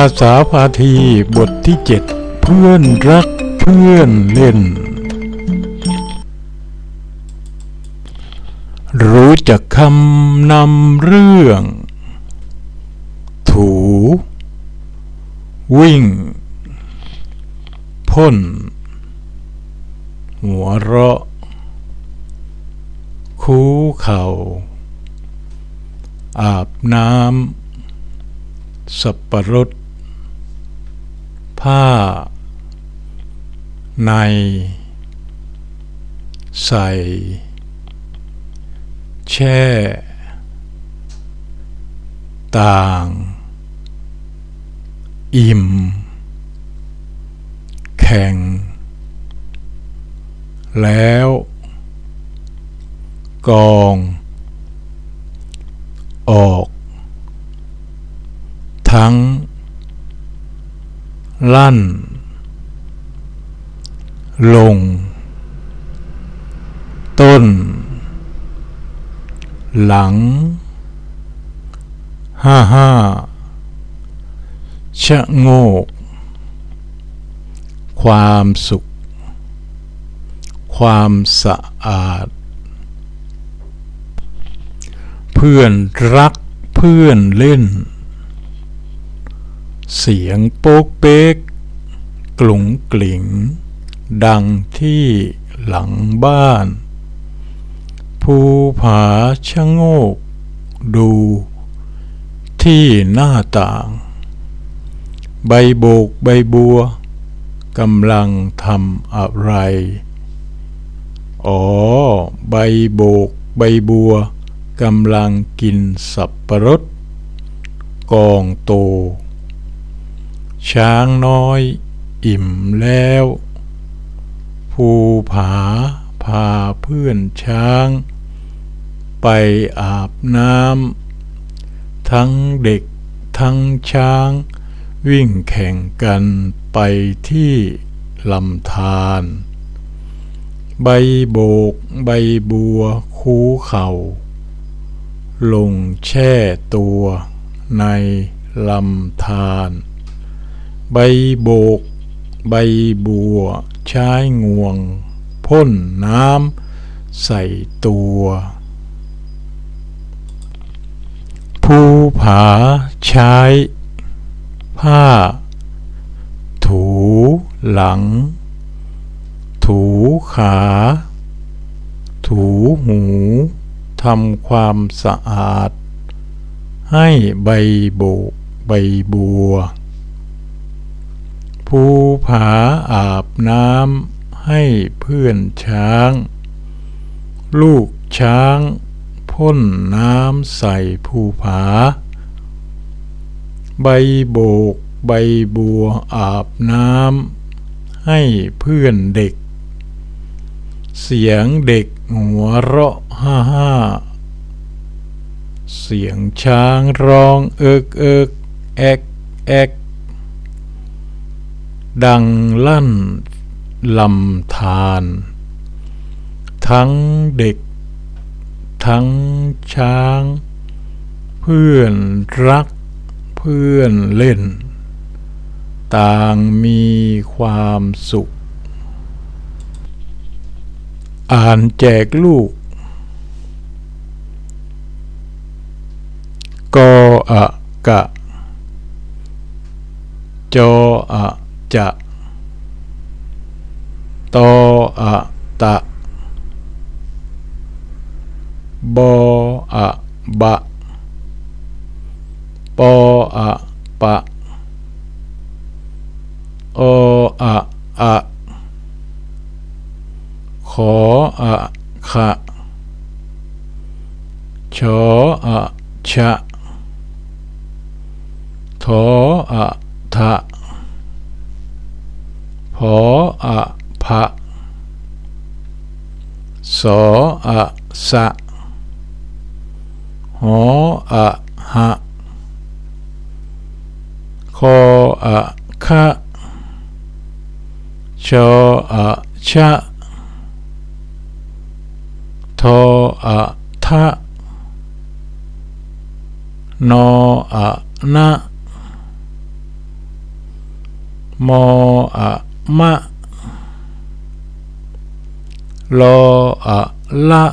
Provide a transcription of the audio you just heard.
าษาพาทีบทที่เจ็ดเพื่อนรักเพื่อนเล่น รู้จักคำนำเรื่อง ถู วิ่ง พ่น หัวเราะ คูเข่า อาบน้ำสับปะรด ผ้า ใน ใส่ แช่ ต่าง อิ่ม แข่ง แล้ว กอง ออก ทั้ง ลั่น ลง ต้น หลัง ห้าห้าชะโงก ความสุข ความสะอาด เพื่อนรักเพื่อนเล่น เสียงโป๊กเป๊กกลุ่งกลิ่งดังที่หลังบ้าน ภูผาชะโงก ดู ที่หน้าต่าง ใบโบกใบบัวกำลังทำอะไร อ๋อ ใบโบกใบบัวกำลังกินสับปะรดกองโต ช้างน้อย อิ่มแล้ว ภูผาพาเพื่อนช้าง ไปอาบน้ำทั้งเด็กทั้งช้าง วิ่งแข่งกันไปที่ลำธารใบโบก ใบบัว คูเข่า ลงแช่ตัวในลำธาร ใบโบก ใบบัว ใช้งวง พ่นน้ำใส่ตัว ภูผาใช้ ผ้า ถูหลัง ถูขา ถูหูทำความสะอาด ให้ใบโบก ใบบัว ภูผาอาบน้ำให้เพื่อนช้าง ลูกช้างพ่นน้ำใส่ภูผา ใบโบกใบบัวอาบน้ำให้เพื่อนเด็ก เสียงเด็กหัวเราะฮ่าฮ่าเสียงช้างร้องเอิกเอิกแอกแอก ดังลั่นลำธารทั้งเด็ก ทั้งช้าง เพื่อนรัก เพื่อนเล่น ต่างมีความสุข อ่านแจกลูก กออะกะ จออะ จะตอะตะบออะบะปออะปะโออะอะขออะขะชออะชะทออะทะ ออะพะสออะสะหออะหะคออะคะชออะชะทออะทะนออะนะมออะ มะลออะละ